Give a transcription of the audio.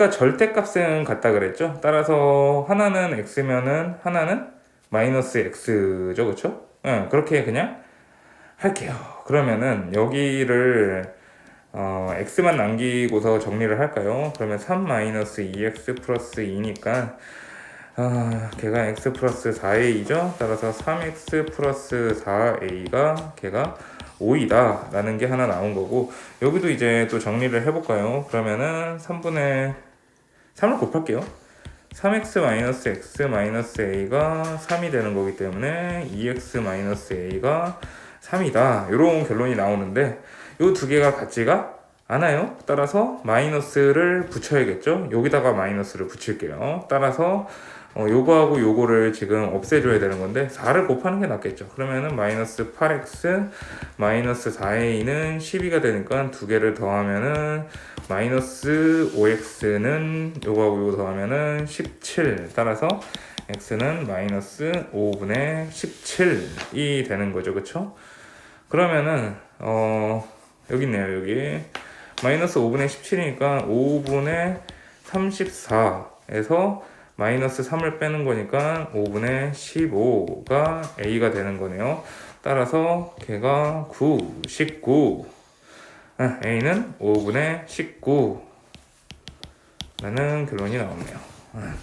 그러니까 절대값은 같다 그랬죠. 따라서 하나는 x면은 하나는 마이너스 x죠, 그렇죠? 응, 그렇게 그냥 할게요. 그러면은 여기를 어, x만 남기고서 정리를 할까요? 그러면 3 마이너스 2x 플러스 2니까 아, 걔가 x 플러스 4a죠. 따라서 3x 플러스 4a가 걔가 5이다 라는 게 하나 나온 거고 여기도 이제 또 정리를 해볼까요? 그러면은 3분의 3을 곱할게요. 3x 마이너스 x 마이너스 a가 3이 되는 거기 때문에 2x 마이너스 a가 3이다. 이런 결론이 나오는데 이 두 개가 같지가 않아요. 따라서 마이너스를 붙여야겠죠. 여기다가 마이너스를 붙일게요. 따라서 어, 요거하고 요거를 지금 없애줘야 되는 건데 4를 곱하는 게 낫겠죠. 그러면은 마이너스 8x 마이너스 4a는 12가 되니까 두 개를 더하면은 마이너스 5x는 요거하고 요거 더하면은 17 따라서 x는 마이너스 5분의 17이 되는 거죠. 그쵸? 그러면은 어 여기 있네요. 여기 마이너스 5분의 17이니까 5분의 34에서 마이너스 3을 빼는 거니까 5분의 15가 a가 되는 거네요. 따라서 걔가 9, 19. 아, a는 5분의 19. 라는 결론이 나오네요. 아.